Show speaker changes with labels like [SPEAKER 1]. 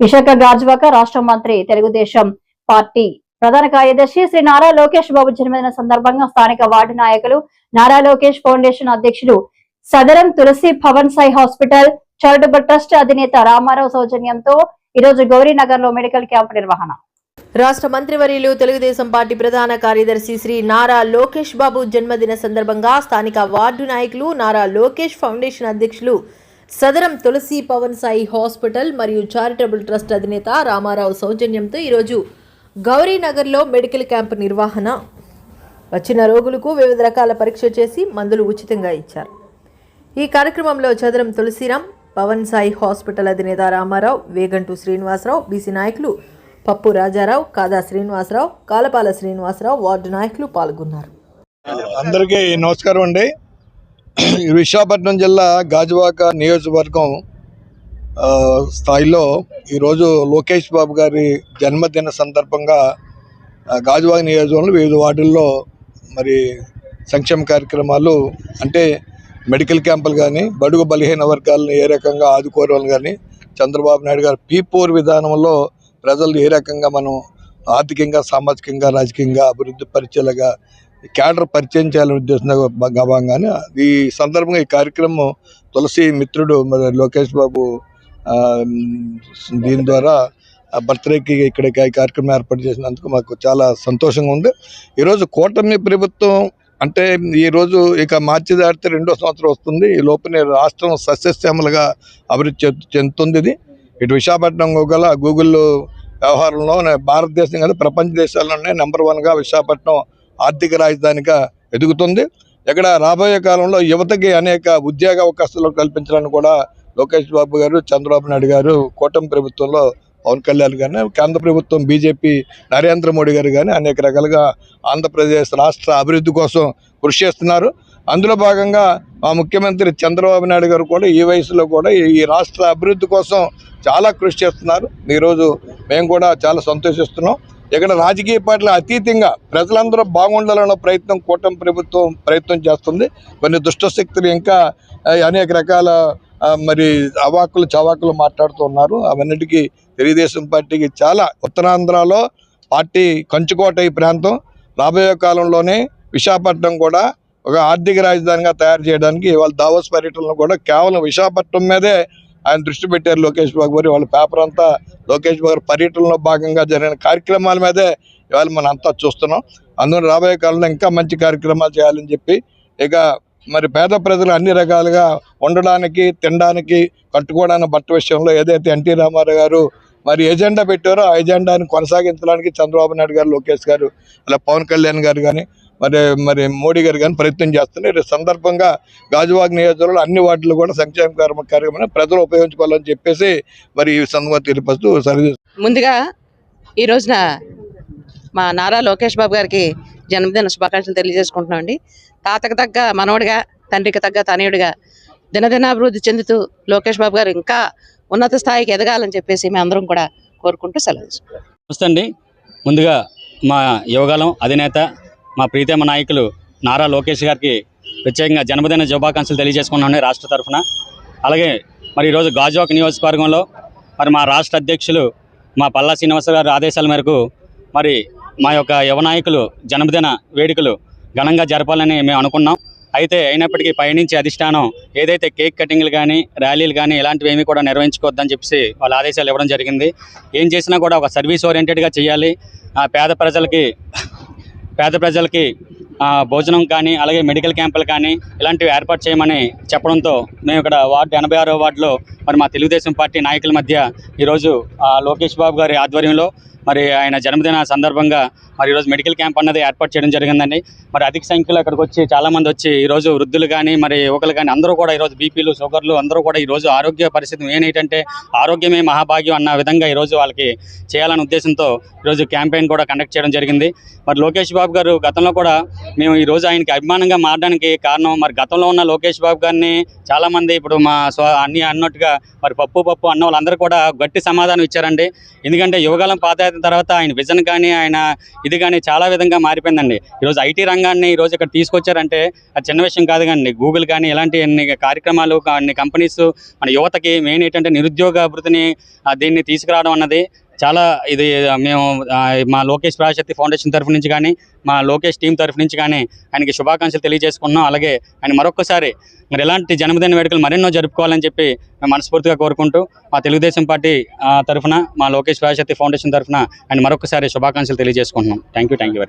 [SPEAKER 1] విశాఖ గాజువాక రాష్ట్ర మంత్రి తెలుగుదేశం పార్టీ ప్రధాన కార్యదర్శి శ్రీ నారా లోకేష్ బాబు జన్మదిన సందర్భంగా స్థానిక వార్డు నాయకులు నారా లోకేష్ ఫౌండేషన్ అధ్యక్షుడు Sadaram Tulasi Bhavan Sai hospital charitable trust అధినేత రామారావు సౌజన్యంతో ఈరోజు గౌరీనగర్లో మెడికల్ క్యాంప్ నిర్వహణ.
[SPEAKER 2] రాష్ట్ర మంత్రివర్యులు తెలుగుదేశం పార్టీ ప్రధాన కార్యదర్శి శ్రీ నారా లోకేష్ బాబు జన్మదిన సందర్భంగా స్థానిక వార్డు నాయకులు నారా లోకేష్ ఫౌండేషన్ అధ్యక్షులు సదరం తులసి పవన్ సాయి హాస్పిటల్ మరియు చారిటబుల్ ట్రస్ట్ అధినేత రామారావు సౌజన్యంతో ఈరోజు గౌరీనగర్లో మెడికల్ క్యాంప్ నిర్వహణ. వచ్చిన రోగులకు వివిధ రకాల పరీక్ష చేసి మందులు ఉచితంగా ఇచ్చారు. ఈ కార్యక్రమంలో చదరం తులసిరాం పవన్ సాయి హాస్పిటల్ అధినేత రామారావు వేగంటు శ్రీనివాసరావు బీసీ నాయకులు పప్పు రాజారావు కాదా శ్రీనివాసరావు కాలపాల శ్రీనివాసరావు వార్డు నాయకులు పాల్గొన్నారు.
[SPEAKER 3] అందరికీ నమస్కారం అండి. విశాఖపట్నం జిల్లా గాజువాక నియోజకవర్గం స్థాయిలో ఈరోజు లోకేష్ బాబు గారి జన్మదిన సందర్భంగా గాజువాక నియోజకవర్గంలో వివిధ వార్డుల్లో మరి సంక్షేమ కార్యక్రమాలు అంటే మెడికల్ క్యాంపులు కానీ బడుగు బలహీన వర్గాలను ఏ రకంగా ఆదుకోవాలని కానీ చంద్రబాబు నాయుడు గారు పీ ఫోర్ విధానంలో ప్రజలు ఏ రకంగా మనం ఆర్థికంగా సామాజికంగా రాజకీయంగా అభివృద్ధి పరిచేలాగా క్యాడర్ పరిచయం చేయాలనే ఉద్దేశంగా భాగంగానే ఈ సందర్భంగా ఈ కార్యక్రమం తులసి మిత్రుడు మరి లోకేష్ బాబు దీని ద్వారా బర్త్డేకి ఇక్కడ కార్యక్రమం ఏర్పాటు చేసినందుకు మాకు చాలా సంతోషంగా ఉంది. ఈరోజు కూటమి ప్రభుత్వం అంటే ఈరోజు ఇక మార్చి దాటితే రెండో సంవత్సరం వస్తుంది. ఈ లోపల రాష్ట్రం సస్యశ్యామలుగా అభివృద్ధి చెందుతుంది ఇది. ఇటు విశాఖపట్నం గల గూగుల్ వ్యవహారంలో భారతదేశం కదా ప్రపంచ దేశాల్లోనే నెంబర్ వన్గా విశాఖపట్నం ఆర్థిక రాజధానిగా ఎదుగుతుంది. ఇక్కడ రాబోయే కాలంలో యువతకి అనేక ఉద్యోగ అవకాశాలు కల్పించడానికి కూడా లోకేష్ బాబు గారు చంద్రబాబు నాయుడు గారు కూటమి ప్రభుత్వంలో పవన్ కళ్యాణ్ కానీ కేంద్ర ప్రభుత్వం బీజేపీ నరేంద్ర మోడీ గారు కానీ అనేక రకాలుగా ఆంధ్రప్రదేశ్ రాష్ట్ర అభివృద్ధి కోసం కృషి చేస్తున్నారు. అందులో భాగంగా మా ముఖ్యమంత్రి చంద్రబాబు నాయుడు గారు కూడా ఈ వయసులో కూడా ఈ- ఈ రాష్ట్ర అభివృద్ధి కోసం చాలా కృషి చేస్తున్నారు. ఈరోజు మేము కూడా చాలా సంతోషిస్తున్నాం. ఇక్కడ రాజకీయ పార్టీలు అతీతంగా ప్రజలందరూ బాగుండాలన్న ప్రయత్నం కూటమి ప్రభుత్వం ప్రయత్నం చేస్తుంది. కొన్ని దుష్ట శక్తులు ఇంకా అనేక రకాల మరి అవాకులు చవాకులు మాట్లాడుతూ ఉన్నారు. అవన్నిటికీ తెలుగుదేశం పార్టీకి చాలా ఉత్తరాంధ్రలో పార్టీ కంచుకోట ఈ ప్రాంతం. రాబోయే కాలంలోనే విశాఖపట్నం కూడా ఒక ఆర్థిక రాజధానిగా తయారు చేయడానికి ఇవాళ దావోస్ పర్యటనలో కూడా కేవలం విశాఖపట్నం మీదే ఆయన దృష్టి పెట్టారు లోకేష్ బాబు గారు. వాళ్ళ పేపర్ అంతా లోకేష్ బాబు పర్యటనలో భాగంగా జరిగిన కార్యక్రమాల మీదే ఇవాళ మనం అంతా చూస్తున్నాం. అందులో రాబోయే కాలంలో ఇంకా మంచి కార్యక్రమాలు చేయాలని చెప్పి ఇక మరి పేద ప్రజలు అన్ని రకాలుగా ఉండడానికి తినడానికి కట్టుకోవడానికి బట్ట విషయంలో ఏదైతే ఎన్టీ రామారావు గారు మరి ఎజెండా పెట్టారో ఆ ఎజెండాని కొనసాగించడానికి చంద్రబాబు నాయుడు గారు లోకేష్ గారు అలా పవన్ కళ్యాణ్ గారు కానీ మరి మరి మోడీ గారు కానీ ప్రయత్నం చేస్తున్నారు. ఈ సందర్భంగా గాజువాగ్ నియోజకవర్గంలో అన్ని వాటిలో కూడా సంక్షేమ కార్యక్రమ కార్యక్రమాన్ని ప్రజలు ఉపయోగించుకోవాలని చెప్పేసి మరి ఈ సందర్భంగా తెలియపరుస్తూ సర్వీస్
[SPEAKER 4] ముందుగా ఈ రోజున మా నారా లోకేష్ బాబు గారికి జన్మదిన శుభాకాంక్షలు తెలియజేసుకుంటున్నాం అండి. తాతకు తగ్గ మనవడిగా తండ్రికి తగ్గ తనయుడిగా దినదినాభివృద్ధి చెందుతూ లోకేష్ బాబు గారు ఇంకా ఉన్నత స్థాయికి ఎదగాలని చెప్పేసి మేము అందరం కూడా కోరుకుంటూ సెలవు.
[SPEAKER 5] నమస్తే అండి. ముందుగా మా యువగాలం అధినేత మా ప్రీతమ నాయకులు నారా లోకేష్ గారికి ప్రత్యేకంగా జన్మదిన శుభాకాంక్షలు తెలియజేసుకున్నాను రాష్ట్ర తరఫున. అలాగే మరి ఈరోజు గాజువాక నియోజకవర్గంలో మరి మా రాష్ట్ర అధ్యక్షులు మా పల్లా శ్రీనివాస గారి ఆదేశాల మేరకు మరి మా యొక్క యువ నాయకులు జన్మదిన వేడుకలు ఘనంగా జరపాలని మేము అనుకున్నాం. అయితే అయినప్పటికీ పైనుంచి అధిష్టానం ఏదైతే కేక్ కటింగ్లు కానీ ర్యాలీలు కానీ ఇలాంటివి ఏమీ కూడా నిర్వహించుకోవద్దని చెప్పేసి వాళ్ళ ఆదేశాలు ఇవ్వడం జరిగింది. ఏం చేసినా కూడా ఒక సర్వీస్ ఓరియంటెడ్గా చేయాలి. పేద ప్రజలకి పేద ప్రజలకి భోజనం కానీ అలాగే మెడికల్ క్యాంపులు కానీ ఇలాంటివి ఏర్పాటు చేయమని చెప్పడంతో మేము ఇక్కడ వార్డు ఎనభై ఆరో వార్డులో మరి మా తెలుగుదేశం పార్టీ నాయకుల మధ్య ఈరోజు లోకేష్ బాబు గారి ఆధ్వర్యంలో మరి ఆయన జన్మదిన సందర్భంగా మరి ఈరోజు మెడికల్ క్యాంప్ అన్నది ఏర్పాటు చేయడం జరిగిందండి. మరి అధిక సంఖ్యలో అక్కడికి వచ్చి చాలామంది వచ్చి ఈరోజు వృద్ధులు కానీ మరి యువకులు కానీ అందరూ కూడా ఈరోజు బీపీలు షుగర్లు అందరూ కూడా ఈరోజు ఆరోగ్య పరిస్థితి ఏంటంటే ఆరోగ్యమే మహాభాగ్యం అన్న విధంగా ఈరోజు వాళ్ళకి చేయాలనే ఉద్దేశంతో ఈరోజు క్యాంపెయిన్ కూడా కండక్ట్ చేయడం జరిగింది. మరి లోకేష్ బాబు గారు గతంలో కూడా మేము ఈరోజు ఆయనకి అభిమానంగా మారడానికి కారణం మరి గతంలో ఉన్న లోకేష్ బాబు గారిని చాలామంది ఇప్పుడు మా స్వ అన్ని అన్నట్టుగా మరి పప్పు పప్పు అన్న వాళ్ళందరూ కూడా గట్టి సమాధానం ఇచ్చారండి. ఎందుకంటే యువకాలం పాత వచ్చిన తర్వాత ఆయన విజన్ కానీ ఆయన ఇది కానీ చాలా విధంగా మారిపోయిందండి. ఈరోజు ఐటీ రంగాన్ని ఈరోజు ఇక్కడ తీసుకొచ్చారంటే అది చిన్న విషయం కాదు కానీ గూగుల్ కానీ ఇలాంటి అన్ని కార్యక్రమాలు అన్ని కంపెనీస్ మన యువతకి మెయిన్ ఏంటంటే నిరుద్యోగ అభివృద్ధిని దీన్ని తీసుకురావడం అన్నది చాలా ఇది మేము మా లోకేష్ ప్రాశక్తి ఫౌండేషన్ తరఫు నుంచి కానీ మా లోకేష్ టీం తరఫు నుంచి కానీ ఆయనకి శుభాకాంక్షలు తెలియజేసుకున్నాం. అలాగే ఆయన మరొకసారి మరి ఇలాంటి జన్మదిన వేడుకలు మరెన్నో జరుపుకోవాలని చెప్పి మేము మనస్ఫూర్తిగా కోరుకుంటూ మా తెలుగుదేశం పార్టీ ఆ, తరఫున మా లోకేష్ ప్రాశక్తి ఫౌండేషన్ తరఫున ఆయన మరొకసారి శుభాకాంక్షలు తెలియజేసుకుంటున్నాం. Thank you thank you very